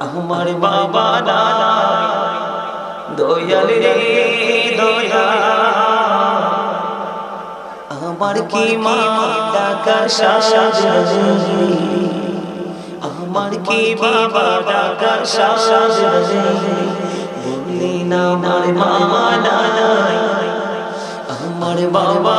আমার বাবা দয়াল রে আমার কি মা ডাকার আমার কি বাবা ডাকার বললি না আমার মা নাই। আমার বাবা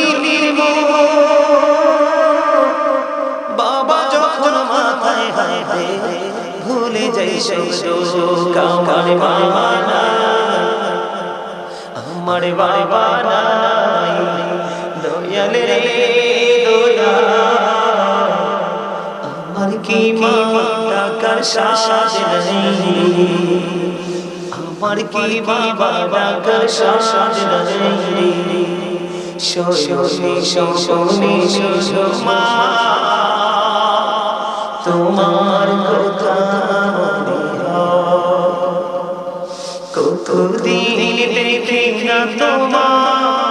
ভুলে যাই বাবা আমার বাবা দয়াল রে আমার কি টাকার শাসাজ আমার কি বাবা ডাকার শাসাজ নেই? শোনে শোনে তোমার কথা কতদিন দেখি না তোমার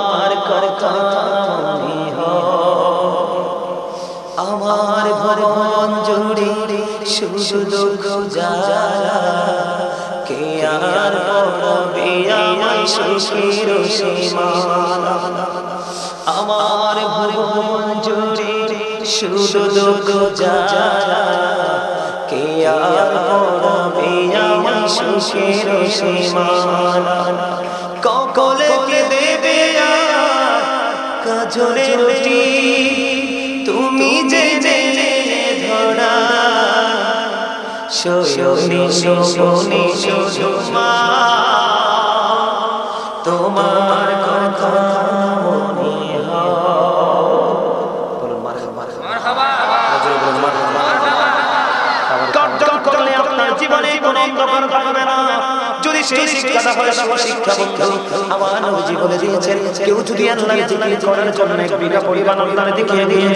আমার ভরণ জুড়ে শুধু দুঃখ যারা আমার ভরণ জুড়ে শুধু দুঃখ যারা, কে আর পড়বে ককলে কাজলে রুটি তুমি যে যে ধরা। শোনি শোনি মা। তোমার হয় শিক্ষা আল্লাহর দিকে এগিয়ে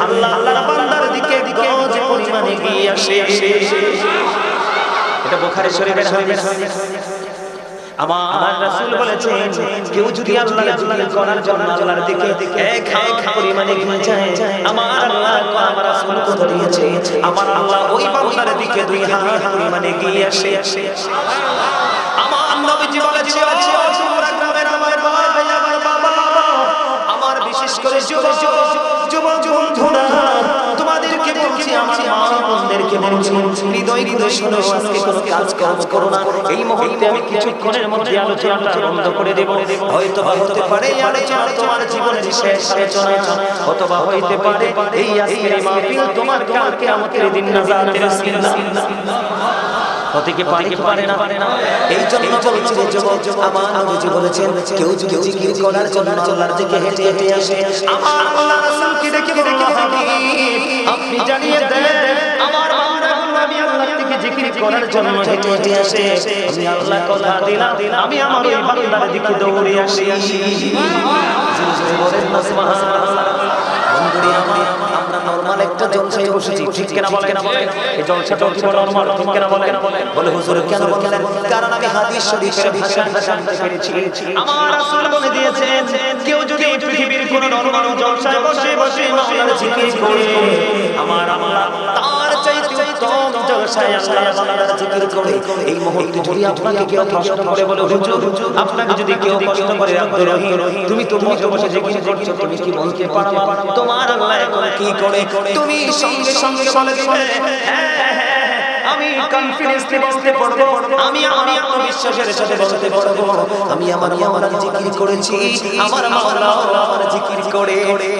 আল্লাহ আল্লাহর দিকে গজ পরিমাণে এগিয়ে আসে। এটা বুখারী শরীফের আমার রাসূল বলেছেন কেউ যদি আল্লাহর জিকির করার জন্য আল্লাহর দিকে এক এক পরিমাণে আমার আল্লাহ আমার রাসূল কথা দিয়েছে আমার আল্লাহ ওই বান্দার দিকে দুই হাত পরিমাণে এগিয়ে আসে। আমার নবীজি বলেছে আমার বিশেষ করে যুবক যুবক বন্ধুরা বলছি, আমার মা বোনদেরকে বলছি, হৃদয় হৃদয় শোনো, আজকে কোনো কাজ কাজ করো না। এই মুহূর্তে আমি কিছুক্ষণের মধ্যে আলোচনাটা বন্ধ করে দেব। হয়তো হতে পারে আলোচনা তোমার জীবনের শেষ আলোচনা অথবা হইতে পারে এই আজকের মাহফিল তোমার কালকে আমাদের দিন নাজাতের সিলসিলা হতে কি পারে কি পারে না পারে না এই জন্য বলছি যে যুবক আমার নবীজি বলেছেন কেউ যদি জিকির করার জন্য আল্লাহর দিকে হেঁটে হেঁটে আসে আমার আল্লাহ রাসূলকে দেখে দেখে আপনি জানিয়ে দেন আমার বান্দাগুলো আমি আল্লাহর দিকে জিকির করার জন্য হেঁটে হেঁটে আসে আমি আল্লাহ কথা দিলাম আমি আমার ওই বান্দার দিকে দৌড়ে আসি বলেন না সুবহানাল্লাহ বন্ধুরে আমার আমরা নরমাল একটা জলসায় বসেছি ঠিক কিনা বলেন এই জলসাটা কি নরমাল ঠিক কিনা বলেন বলে হুজুর কেন বলেন কারণ আমি হাদিস শরীফের ভাষা জানতে পেরেছি আমার রাসূল বলে দিয়েছেন কেউ যদি পৃথিবীর কোন নরমাল জলসায় বসে বসে মাওলানা জিকির করে আমার আল্লাহ তার চাইতে আল্লাহ বান্দার জিকির করে। এই মুহূর্তে যদি আপনাকে কেউ করে বলে হুজুর আপনাকে যদি কেউ কষ্ট করে আব্দুর রহিম তুমি তো বসে বসে জিকির করছ তুমি কি বলতে তোমার আল্লাহ এখন কি করে? তুমি সঙ্গে সঙ্গে বলে দিবে। হ্যাঁ, হ্যাঁ, হ্যাঁ, আমি কনফিডেন্সলি বলতে পারব আমি আমি আত্মবিশ্বাসের সাথে বলতে পারব আমি আমার মাওলার জিকির করেছি আমার মাওলা আমার জিকির করে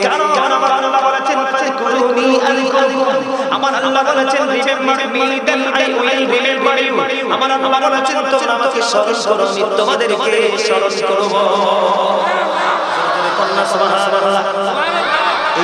কারণ আমার আল্লাহ বলেছেন ফাকুরুনি আযকুরকুম আমার আল্লাহ বলেছেন remember me then I will remember you আমার আল্লাহ বলেছেন তোমরা আমাকে স্মরণ করো আমি তোমাদেরকে স্মরণ করব কন্যা সুবহানাল্লাহ এই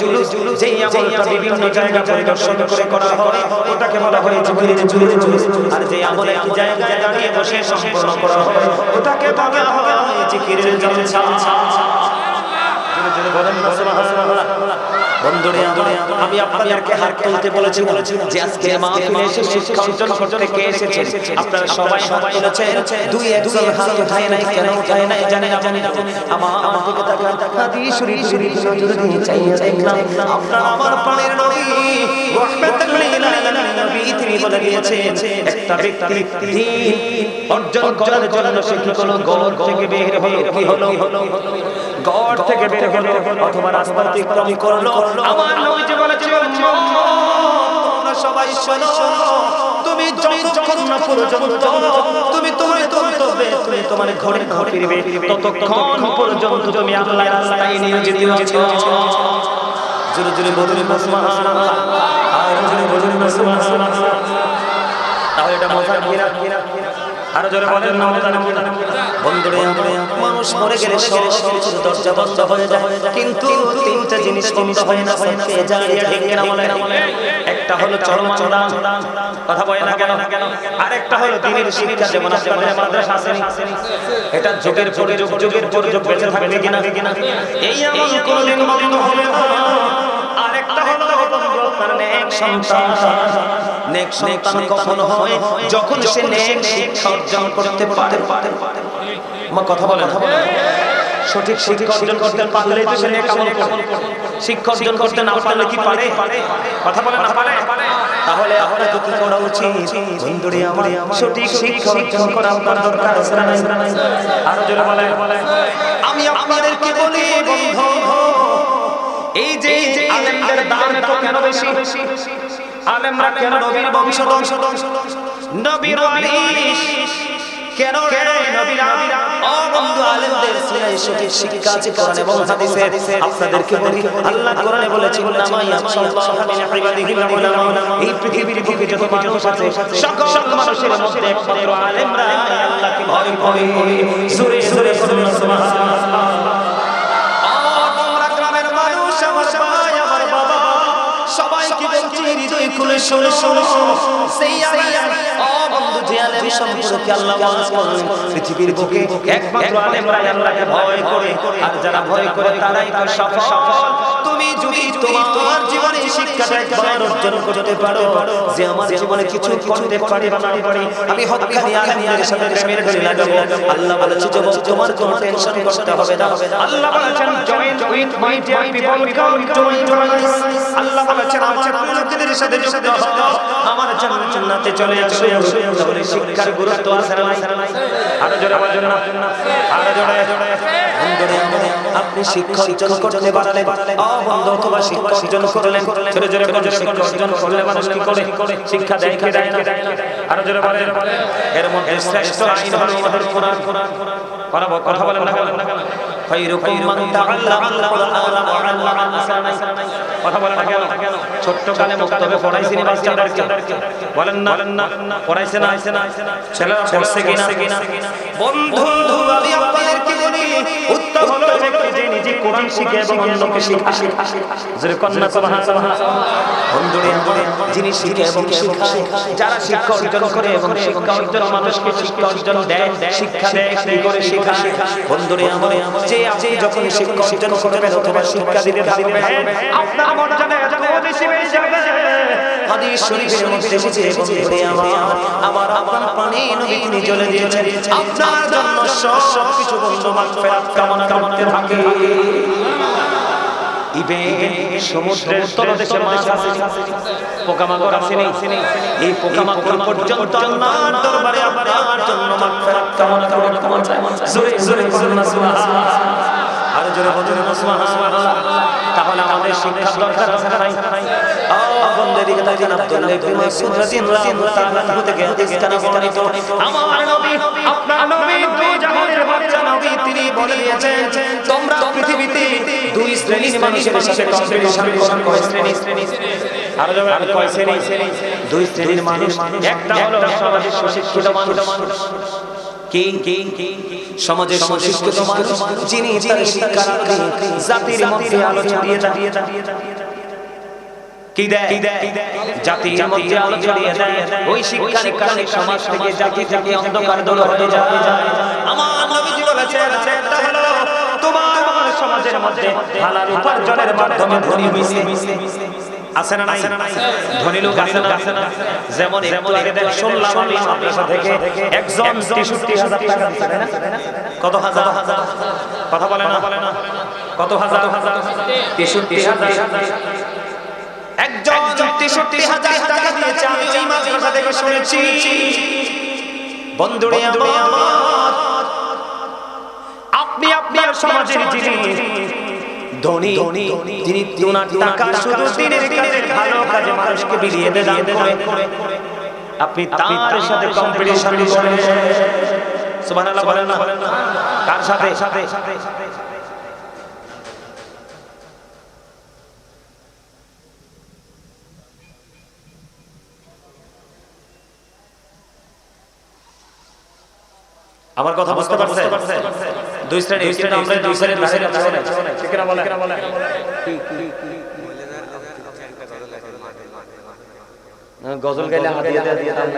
জুলুস, যেই আমলটা বিভিন্ন জায়গা পরিদর্শন করে করা হয়, ওটাকে বলা ওটাকে বলা হয়, জিকিরের জলসা জোরে জোরে সুবহানাল্লাহ। বন্ধুরে আমি আপনাদেরকে হাত তুলতে বলেছি যে আজকে মাহফিলে এসে শিক্ষা অর্জন করতে কে এসেছে আপনারা সবাই হাত তুলেছেন দুই একজন হাত উঠায় নাই কেন উঠায় নাই জানেন জানেন আমার আমার দিকে তাকান হাদিস শরীফ শরীফ নজর দিয়ে চাইয়ে দেখলাম আপনারা আমার প্রাণের নবী রাহমাতুল লিল আলামিন নবী তিনি বলে গিয়েছেন একটা ব্যক্তি দিন অর্জন করার জন্য সে কি হলো গড় থেকে বের হলো কি হলো গড় থেকে বের হলো অথবা রাস্তা অতিক্রম করল। আমার নবীজি বলেছিল তোমরা সবাই শোনো। তুমি যতক্ষণ না পর্যন্ত তুমি তুমি তুমি তুমি তোমার ঘরে ঘরে ফিরবে। ততক্ষণ পর্যন্ত তুমি আল্লাহর রাস্তায় নিয়োজিত আছো। জোরে জোরে বলুন সুবহানাল্লাহ। আর জোরে বলুন সুবহানাল্লাহ। তাহলে এটা মজা কিরা আরও জোরে বলেন না মজা না বন্ধুরে আমার মানুষ মরে গেলে সব দরজা বন্ধ হয়ে যায়। কিন্তু তিনটা জিনিস বন্ধ হয় না সবকে না একটা হলো চরমান্দা কথা বলে না কেন? আরেকটা হলো দিনের শিক্ষা যেমন মানে মাদ্রাসা আছে এটা যুগের পরে যুগ যুগের পর যুগ বেঁচে থাকবে কিনা? কিনা? এই আমল কোনদিন বন্ধ হবে না। আরেকটা হলো আপনার নেক সন্তান। নেক সন্তান কখন হয় যখন সে নেক শিক্ষা অর্জন করতে পারে। মা কথা বলে কথা বলে সঠিক শিক্ষা অর্জন করতে পারলে তো সে নেক আমল করে শিক্ষা অর্জন করতে না পারলে কি পারে? কথা বলে না পারে তাহলে আপনাকে কি করা উচিত? বন্ধুরে আমার সঠিক শিক্ষা অর্জন করা আপনার দরকার আছে না আরও জোরে বলে আমি আপনাদেরকে বলি বন্ধু এই যে আলেমদের দাম তো কেন বেশি? আলেমরা কেন নবীর বংশধর নবীর ওয়ারিস কেন নবীরা? আলেমদের পৃথিবীর শোনো শোনো সেই আমার যে আলেম সম্পর্কে আল্লাহ ওয়াজ করলেন। পৃথিবীর বুকে একমাত্র আলেমরা আল্লাহকে ভয় করে। আর যারা ভয় করে, তারাই তো সফল। তুমি যদি তোমার জীবনে শিক্ষাটা একবার অর্জন করতে পারো, যে আমার জীবনে কিছু করতে পারে না পারে, আমি হকানি আলেমদের সাথে প্রেমের ধরে লাগাবো। আল্লাহ বলেছে যুবক তোমার কোনো টেনশন করতে হবে না। আল্লাহ বলেছেন join with my dear people come join join Allah বলেছেন, আমার লোকদের সাথে যুক্ত আমার জান্নাতে চলে আসো। তাহলে শিক্ষার গুরুত্ব আছে না নাই? আরও জোরে বলেন না আরও জোরে আপনি শিক্ষা অর্জন করতে পারলেন। ও বন্ধু অথবা শিক্ষা অর্জন করলেন। জোরে জোরে বলেন শিক্ষা অর্জন করলে মানুষ কি করে? শিক্ষা দেয় কি দেয় না? আরও জোরে বলেন এর মধ্যে শ্রেষ্ঠ আইন হলো কোরআন। কথা বলেন না যিনি শিখে এবং যারা শিক্ষা অর্জন করে এবং শিক্ষা অর্জন মানুষকে শিক্ষা অর্জন দেয়, শিক্ষা দেয় করে বন্ধুরে যে আপনি যখন শিক্ষা অর্জন করবেন অথবা শিক্ষা দিতে থাকবেন আপনার মর্যাদা এত বেশি বেড়ে যাবে হাদিস শরীফের মধ্যে এসেছে বন্ধুরে আমার আমার আপনার পানি নবী তিনি জ্বলে দিয়েছেন আপনার জন্য সব কিছু বন্ধু মাগফিরাত কামনা করতে থাকে। ইবে সমুদ্রের তলদেশে মাছ আছে। পোকামাকড় আছে নেই। এই পোকামাকড় পর্যন্ত আল্লাহর দরবারে আপনার জন্য মাগফিরাত কামনা করে ক্ষমা চায়। জোরে জোরে করুন সুবহানাল্লাহ আর জোরে বলুন সুবহানাল্লাহ তাহলে আমাদের শিক্ষা দরকার আছে না নাই? ও বন্ধু দিকে আব্দুল্লাহ ইবনে মাসউদ রাদিয়াল্লাহু তাআলা থেকে হাদিস কানা বর্ণিত। আমার নবী আপনার নবী নবী তিনি বলে দিয়েছেন তোমরা পৃথিবীতে দুই শ্রেণির মানুষের সাথে কম্পিটিশন করো। কয় শ্রেণি আরও যাবে আমি কয় শ্রেণি দুই শ্রেণির মানুষ একটা হলো সমাজের সুশিক্ষিত মানুষ। কি কি সমাজের সুশিক্ষিত মানুষ যিনি যিনি শিক্ষা জাতির মধ্যে আলো ছড়িয়ে দাঁড়িয়ে দাঁড়িয়ে কি দেয়? জাতির মধ্যে আলো ছড়িয়ে দেয়। ওই শিক্ষার কারণে সমাজ থেকে জাতি থেকে অন্ধকার দূর হয়ে যায়। আমার নবীজি বলেছেন একটা হলো তোমার সমাজের মধ্যে হালাল উপার্জনের মাধ্যমে ধনী হইছে আছে না নাই? ধনী লোক আছে না যেমন আগে শুনলাম আমি মাদ্রাসা থেকে একজন 63000 টাকা দিছে না কত হাজার? কথা বলে না। কত হাজার? 63000 একজন তেষট্টি হাজার টাকা দিয়েছে আমি ওই মাদ্রাসা থেকে শুনেছি। বন্ধুরে আমার সমাজের যিনি ধনী যিনি টাকা শুধু দিনের কাজে ভালো কাজে মানুষকে বিলিয়ে দান করে আপনি তার সাথে কম্পিটিশন করেন। সুবহানাল্লাহ বলেন না। কার সাথে। সাথে আমার কথা বুঝতে পারছে দুই শ্রেণি শ্রেণি আমরা দুই শ্রেণির ধারে ধারে ঠিক না বলে গজল গাইলে হাদিয়া দিয়ে দিয়ে দাম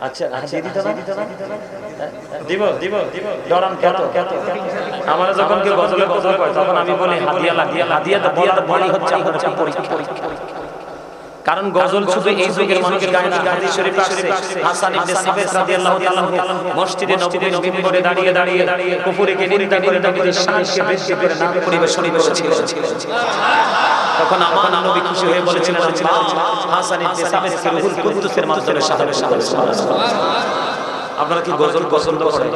আচ্ছা আচ্ছা দিত না দিব দিব দিব ডরাম কত কত আমরা যখন কেউ গজলে গজল করে তখন আমি বলি হাদিয়া লাগিয়া হাদিয়া তো বলি হচ্ছে আমাদের পরীক্ষা কারণ গজল শুধু এই যুগের মানুষের গায় না হাদিস শরীফে আছে হাসান ইবনে সাবিত রাদিয়াল্লাহু তাআলা মসজিদে নববীর মিম্বরে দাঁড়িয়ে দাঁড়িয়ে কুফরিকে নিন্দা করে নবীর শানকে বৃদ্ধি করে নাম পরিবেশন করেছিলেন তখন আমার নবী খুশি হয়ে বলেছিলেন আল্লাহ হাসান ইবনে সাবিতকে রুহুল কুদ্দুসের মাধ্যমে সাহায্য করেছেন আপনারা কি গজল পছন্দ করেন?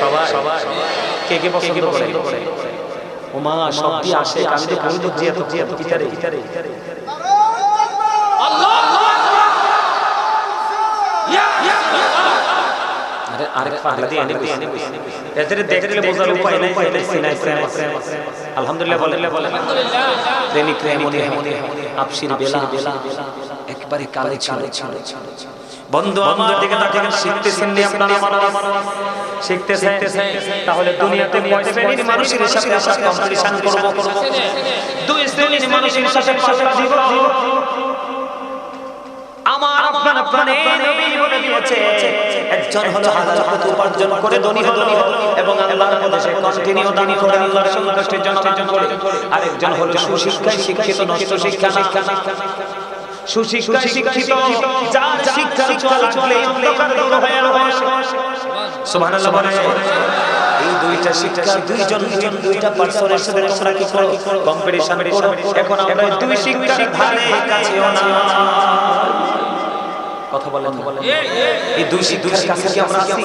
সবাই সবাই। কে কে পছন্দ করেন? ওমা সব দিয়ে আসে আমি তো বলতে জিয়া তো জিয়া তো গিটারে গিটারে আরে আরে দিয়ে এনে বসে এদের দেখলে বোঝার উপায় নাই এদের সিনাই প্রেম আছে আলহামদুলিল্লাহ বলে বলে প্রেমিক প্রেম মনে মনে আপসির বেলা। বেলা। একবারে কালে ছিল বন্ধু আমার দিকে তাকিয়ে শিখতেছেন নি আপনারা শিখতেছেন তাহলে দুনিয়াতে শ্রেণির মানুষের আমরা কম্পিটিশন করব করব। দুই শ্রেণির মানুষের আমার আপনার প্রাণে নবী বলে দিয়েছে একজন হলো হালাল পথ উপার্জন করে ধনী হলো এবং আল্লাহর পথে সে কন্টিনিউ দান করে আল্লাহর সন্তুষ্টির জন্য দান করে আরেকজন হলো সুশিক্ষায় শিক্ষিত নষ্ট শিক্ষা শিক্ষা সুশিক্ষায় শিক্ষিত যার শিক্ষার ছোঁয়া লাগলে অন্ধকার দূর হয়ে আসে সুবহানাল্লাহ বলে এই দুইটা শিক্ষা দুইজন দুইজন দুইটা পার্সনের সাথে তোমরা কি করো কম্পিটিশন করো এখন আমরা দুই শিক্ষার ধারে কাছেও না কথা বলেন বলেন এই দুই শিক্ষার কাছে কি আমরা আছি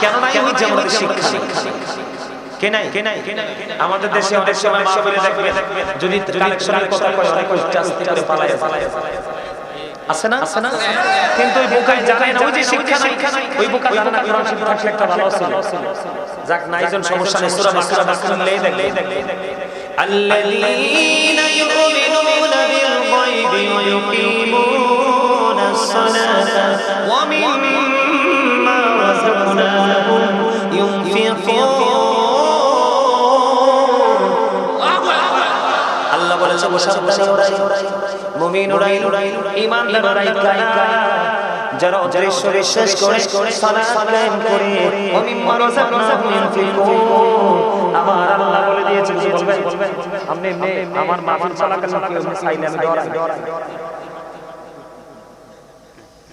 কেন নাই ওই যে আমাদের শিক্ষা কে নাই কে নাই আমাদের দেশে অনেক সময় মাহফিলে দেখবে যদি কালেকশনের কথা কয় অনেক আস্তে করে পালায় আছে না আছে না কিন্তু ওই বোকায় জানে না ওই যে শিক্ষা নাই ওই বোকা জানে না কোরআন শিক্ষা থাকলে একটা ভালো ছিল যাক নাইজন সমস্যা নেই সূরা বাকারা বাস করলেই দেখবে الذين يؤمنون بالغيب বলেছে সাবধানে ওরাই মুমিন ওরাই ঈমানদার ওরাই যারা অদৃশ্য বিশ্বাস করে সালাত কায়েম করে ওমিম্মা রাযাকনাহুম ইউনফিকুন আমার আল্লাহ বলে দিয়েছে বলবেন আপনি এমনি আমার মাফিল চালাকালীন কেউ এমনি চাইলে আমি ডরাই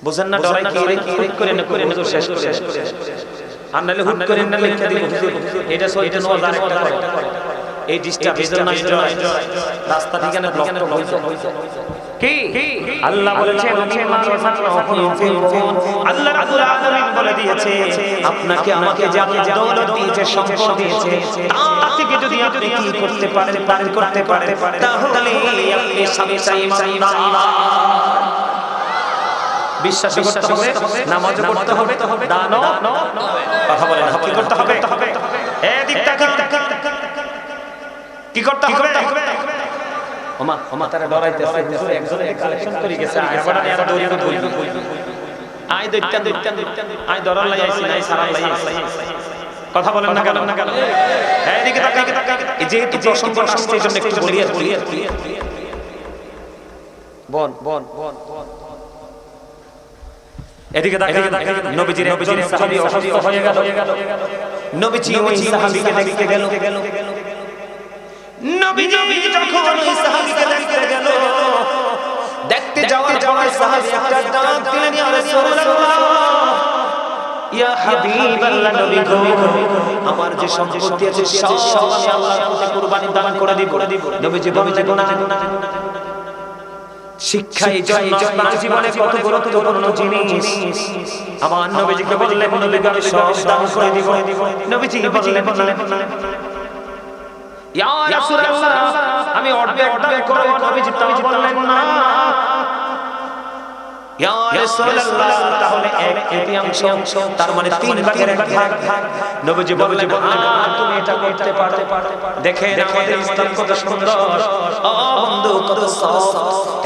বুঝেন না ডরাই কি হুট করে না করে হুজুর শেষ করে। আর নাহলে হুট করে না লিখে দিব। এটা সো এটা নো একটা করে। এই রাস্তা থেকে না ব্লক কি? আল্লাহ বলেছেন আল্লাহ রাব্বুল আলামিন বলে দিয়েছে আপনাকে আমাকে যে আল্লাহ দৌলত দিয়েছে সম্পদ দিয়েছে তা থেকে যদি আপনি কি করতে পারেন করতে পারেন তাহলে আপনি ইমানদার বিশ্বাস করতে হবে নামাজ পড়তে হবে দানও কথা বলেন কি করতে হবে? এদিক কি করতে হবে ওমা ওমা তারা ডরাইতেছে হুজুর একজনে কালেকশন করে গেছে এখন আমি আর দৌড়ি দৌড়ি আই দইতান দইতান আই ডরার লাই আইছি নাই সারার লাই আইছি কথা বলেন না কেন না কেন এইদিকে তাকা এই যেহেতু প্রসঙ্গ আসছে এই জন্য একটু বলি আর বলি আর বলি বন বন বন এদিকে নবীজির একজন সাহাবী অসুস্থ হয়ে গেল নবীজি ওই সাহাবীকে দেখতে গেল নবীজি যখন ওই সাহাবীকে দেখতে গেল দেখতে যাওয়ার পর সাহাবী একটা ডাক দিলেন ইয়া রাসূলুল্লাহ ইয়া হাবিবাল্লাহ নবী গো আমার যে সম্পত্তি আছে সব আমি আল্লাহর পথে কুরবানি দান করে দিব। নবীজি বললেন না শিক্ষা এই জন্য আপনার জীবনে কত গুরুত্বপূর্ণ জিনিস। আমার নবীজিকে বললেন নবী আমি সব দান করে দিব। নবীজি বললেন না আমি অর্ডার দান করব নবীজি তাও বললেন না। তাহলে এক তৃতীয়াংশ তার মানে তিন ভাগের এক ভাগ নবীজি বললেন তুমি এটা করতে পারো দেখেন আমাদের ইসলাম কত সুন্দর বন্ধু কত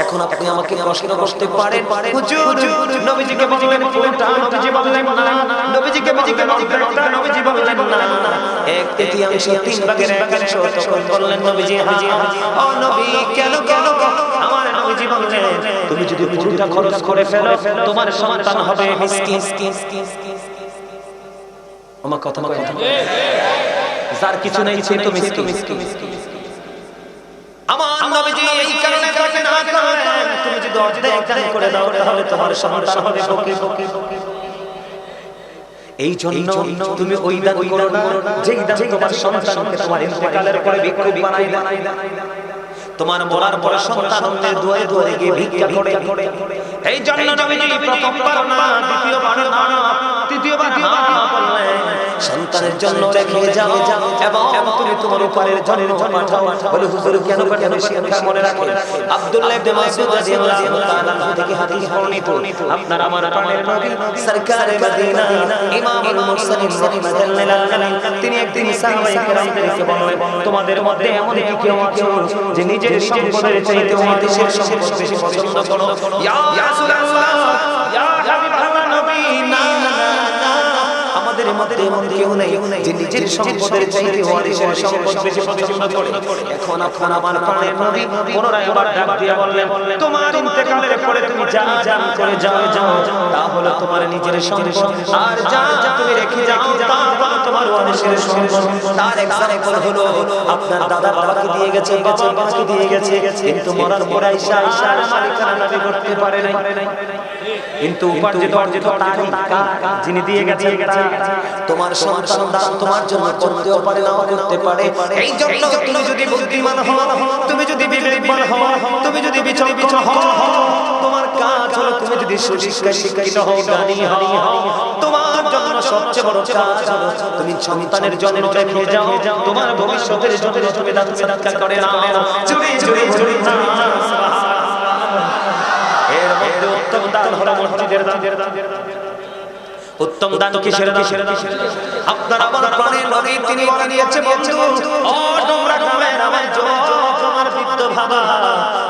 এখন আপনি আমাকে প্রশ্ন করতে পারেন হুজুর নবীজিকে বললেন পুরোটা নবীজি বললেন না নবীজিকে বললেন অর্ধেকটা নবীজি বললেন না এক তৃতীয়াংশ তিন ভাগের এক অংশ তখন বললেন নবীজি হ্যাঁ ও নবী কেন কেন আমার তুমি যদি পুরোটা খরচ করে ফেলো, তোমার সন্তান হবে মিসকিন। আমার কথা কথা যার কিছু নেই, সে তো মিসকিন। আমার নবীজি এই কারণে তাকে না করেন তুমি যদি অর্ধেক দান করে দাও, তাহলে তোমার সন্তান হবে বকে বকে। এই জন্য তুমি ওই দান করো না, যেই দান তোমার সন্তানকে তোমার ইন্তেকালের পরে ভিক্ষুক বানাই দেয় তোমার মরার পরে সন্তানদের দুয়ারে দুয়ারে গিয়ে ভিক্ষা করে। এই জন্য নবীজি প্রথমবার না, দ্বিতীয়বার না, তৃতীয়বার না বললেন সন্তানের জন্য রেখে যাও এবং তুমি তোমার উপরের জনের পাঠাও বলে হুজুর, কেন কেন শিক্ষা মনে আব্দুল্লাহ ইবনে মাসউদ রাদিয়াল্লাহু তাআলা থেকে হাদিস বর্ণিত। আপনার, আমার প্রাণের নবী মদিনা ইমামুল তিনি একদিন সাহাবায়ে বললেন, তোমাদের মধ্যে এমন কি কেউ আছে যে নিজের সম্পদের চাইতে দেশের সম্পদ বেশি পছন্দ করো? ইয়া রাসূলুল্লাহ, ইয়া নবী, না। আমাদের মধ্যে এমন কেউ নেই যে নিজের সম্পদের চাইতে ওয়ারিসের সম্পদ বেশি পছন্দ করে। এখন এখন আমার প্রাণের নবী পুনরায় আবার ডাক দিয়ে বললেন, তোমার ইন্তেকালের পরে তুমি যা যা করে যাও যাও তা তোমার নিজের সম্পদ। আর যা তুমি রেখে যাও, তা তোমার ওয়ারিসের সম্পদ। তার এক্সাম্পল হলো, আপনার দাদা বাবাকে দিয়ে গেছে, বাবা বাবাকে দিয়ে গেছে, কিন্তু মরার পর আইসা আইসা মালিকানা দাবি করতে পারে নাই। কিন্তু উপার্জিত অর্জিত তারই যিনি দিয়ে গেছে তোমার সন্তান দান তোমার জন্য করতেও পারে, নাও করতে পারে। এই জন্য তুমি যদি বুদ্ধিমান হও, তুমি যদি বিবেকবান হও, তুমি যদি বিচক্ষণ হও, তোমার কাজ হলো তুমি যদি সুশিক্ষায় শিক্ষিত হও, জ্ঞানী হও। তোমার জন্য সবচেয়ে বড় কাজ হলো তুমি সন্তানের জন্য রেখে যাও, তোমার ভবিষ্যতের জন্য তুমি দান সাদকা করে নাও। চুরি চুরি চুরি এর মধ্যে উত্তম দান। কিসের দান? আপনার আমার প্রাণের নবী তিনি বলে দিয়েছে বন্ধু। ও তোমরা আমার যুবক আমার বৃদ্ধ বাবা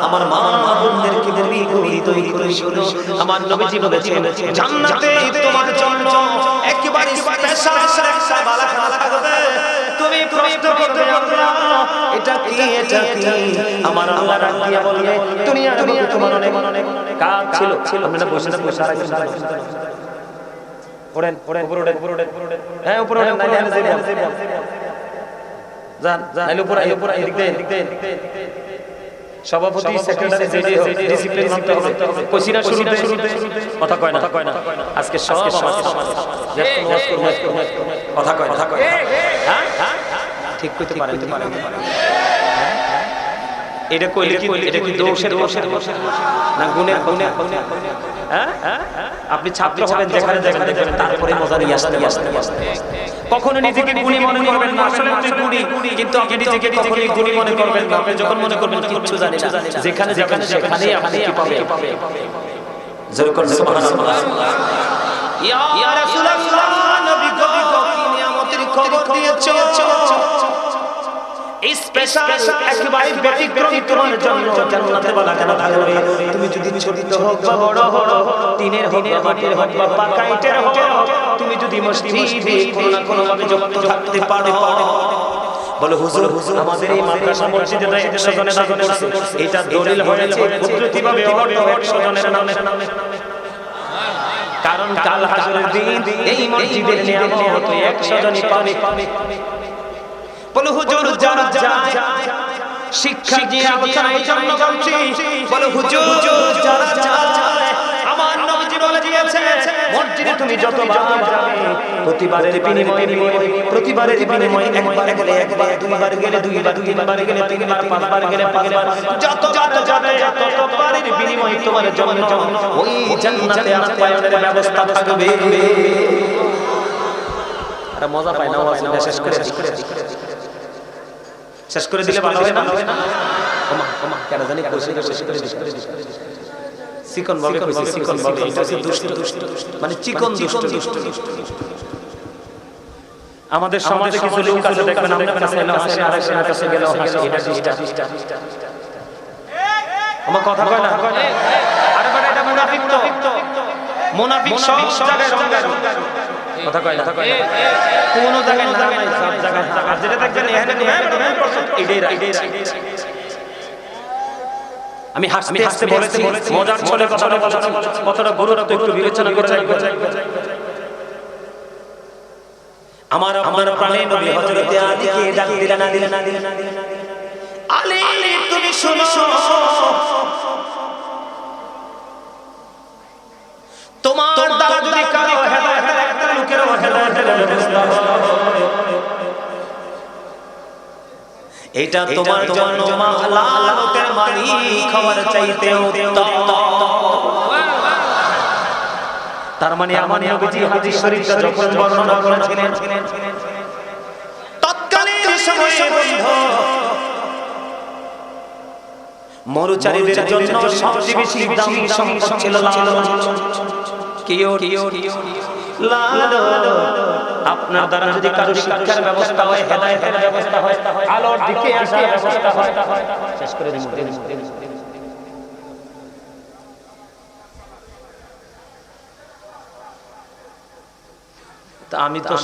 আমার মা বলি তৈরি করে শুনো আমার নবীজি বলেছেন জান্নাতে তোমার জন্য একেবারে স্পেশাল একটা বালাখানা থাকবে তুমি প্রশ্ন করবে আল্লাহ এটা কি এটা কি আমার আল্লাহ ডাক দিয়ে বলবে দুনিয়া দুনিয়া তোমার অনেক অনেক কাজ ছিল ছিল আপনারা বসে না বসে আর ওড়েন ওড়েন উপরে ওড়েন উপরে ওড়েন হ্যাঁ উপরে ওড়েন নাইলে হালে যাইবেন যান যান নাইলে উপরে উপরে এদিক দেন এদিক দেন সভাপতি সেক্রেটারি হোক ডিসিপ্লিন মানতে হবে কইছিনা শুরুতে কথা কয় না কথা কয় না আজকে সব আমার কথা কয় কথা কয় হ্যাঁ ঠিক কইতে পারেন এটা কইলে কি এটা কি দোষের দোষের না গুণের গুণের হ্যাঁ আপনি ছাত্র হবেন যেখানে যেখানে যাবেন তারপরে মজা নিয়ে আসতে আসতে কখনো নিজেকে গুণী মনে করবেন না। আসলে আপনি গুণী কিন্তু আপনি নিজেকে কখনোই গুণী মনে করবেন না। আপনি যখন মনে করবেন কিচ্ছু জানি না। যেখানে যাবেন সেখানেই আপনি কি পাবে জোরে করুন সুবহানাল্লাহ। ইয়া রাসূলুল্লাহ নবী গো কি নিয়ামতের খবর দিয়েছ? স্পেশাল একেবারে ব্যতিক্রমী তোমার জন্য জান্নাতে বালাখানা থাকবে তুমি যদি ছোট হোক বা বড় হোক টিনের হোক বা মাটির হোক বা পাকা ইটের হোক তুমি যদি মসজিদে কোনো না কোনো ভাবে যুক্ত থাকতে পারো। বলে হুজুর আমাদের এই মাদ্রাসা মসজিদে তো 100 জনের দান করছে? এটা দলিল হয়েছে কুদরতিভাবে অর্থ 100 জনের নামে? কারণ কাল হাসরের দিন এই মসজিদের নিয়ামত 100 জনই পাবে। বলে হুজুর যারা যায়। শিক্ষা দিয়ে জন্য বলছি বলে হুজুর যারা যায়। আমার নবীজি বলে দিয়েছে মসজিদে তুমি যতবার যাবে প্রতিবারের বিনিময়ে প্রতিবারের বিনিময়ে একবার গেলে একবার দুইবার গেলে দুইবার তিনবার গেলে তিনবার পাঁচবার গেলে পাঁচবার যতবার যাবে ততবারের বিনিময়ে তোমার জন্য ওই জান্নাতে আপ্যায়নের ব্যবস্থা থাকবে। আরে মজা পায় না শেষ করে শেষ করে দিলে ভালো হয় না ওমা ওমা কেন জানি কইছে শেষ করে দিছে চিকন ভাবে কইছে চিকন ভাবে এটা হচ্ছে দুষ্ট দুষ্ট মানে চিকন দুষ্ট দুষ্ট আমাদের সমাজে কিছু লোক আছে দেখবেন আপনার কাছে এলো হাসে আরেকজনের কাছে গেল হাসে এটা এটা আমার কথা কয় না আরে বাড়া এটা মুনাফিক তো মুনাফিক সব জায়গায় রঙ্গারু কথা কয় না জায়গায় না নাই সব জায়গায় আর যেটা দেখবেন এখানে হ্যাঁ পারসেন্ট এটাই এটাই আমি হাসতে হাসতে বলেছি মজার ছলে কথাটা বলেছি। কতটা গুরুত্ব একটু বিবেচনা করে আমার আমার প্রাণে নবী হযরতে আলীকে ডাক দিলেন না দিলেন না দিলেন আলী তুমি শোনো। তোমার দ্বারা যদি কারও হেদায়েতের এটা তোমার জন্য লোকের চাইতে তার মানে আমার নবীজি হাদিস শরীফটা যখন বর্ণনা করেছিলেন তৎকালীন সময়ে বন্ধ। মরুচারীদের জন্য সবচেয়ে বেশি দামি সম্পদ ছিল আপনার দ্বারা যদি কারও শিক্ষার ব্যবস্থা হয় হেদায়েতের ব্যবস্থা হয় আলোর দিকে আসার ব্যবস্থা হয় শেষ করে দিন আমি তো